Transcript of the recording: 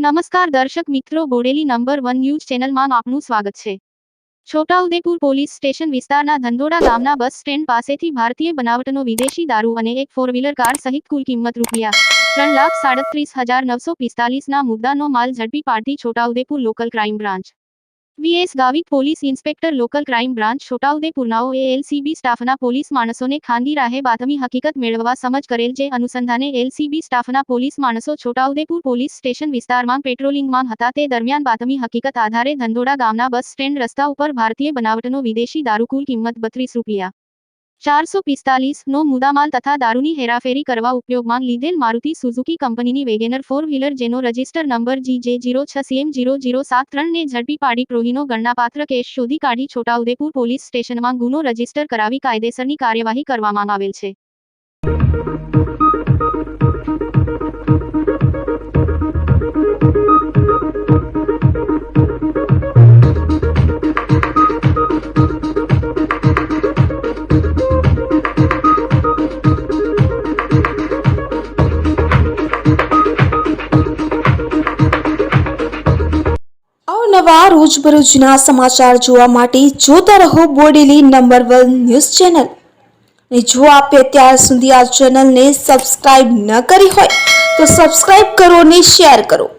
નમસ્કાર દર્શક મિત્રો, બોડેલી નંબર વન ન્યૂઝ ચેનલમાં આપનું સ્વાગત છે. છોટાઉદેપુર પોલીસ સ્ટેશન વિસ્તારના ધંધોડા ગામના બસ સ્ટેન્ડ પાસેથી ભારતીય બનાવટનો વિદેશી દારૂ અને એક ફોર વ્હીલર કાર સહિત કુલ કિંમત રૂપિયા ત્રણ લાખ સાડત્રીસ હજાર નવસો પિસ્તાલીસના મુદ્દાનો માલ ઝડપી પાડતી Chhota Udepur local crime branch. VS Gavit police inspector local crime branch છોટાઉદેપુરનાઓ LCB સ્ટાફના પોલીસ માણસોને ખાનગી રાહે બાતમી હકીકત મેળવવા સમજ કરેલ જે અનુસંધાને એલસીબી સ્ટાફના પોલીસ માણસો છોટાઉદેપુર પોલીસ સ્ટેશન વિસ્તારમાં પેટ્રોલિંગમાં હતા તે દરમિયાન બાતમી હકીકત આધારે ધંધોડા ગામના બસ સ્ટેન્ડ રસ્તા ઉપર ભારતીય બનાવટનો વિદેશી દારૂકુલ કિંમત બત્રીસ રૂપિયા. ચારસો પિસ્તાલીસનો મુદ્દામાલ તથા દારૂની હેરાફેરી કરવા ઉપયોગમાં લીધેલ મારુતિ સુઝુકી કંપનીની વેગેનર ફોર વ્હીલર જેનો register number G J zero છ સીએમ જીરો જીરો સાત ત્રણને ઝડપી પાડી પ્રોહીનો ગણનાપાત્ર કેસ શોધી કાઢી છોટાઉદેપુર પોલીસ સ્ટેશનમાં ગુનો રજિસ્ટર કરાવી કાયદેસરની કાર્યવાહી કરવામાં આવેલ છે. અવનવા રોજબરોજના સમાચાર જોવા માટે જોતા રહો Bodeli number one news channel. અને જો આપે અત્યાર સુધી આ ચેનલને સબસ્ક્રાઇબ ન કરી હોય, તો સબસ્ક્રાઇબ કરો અને શેર કરો.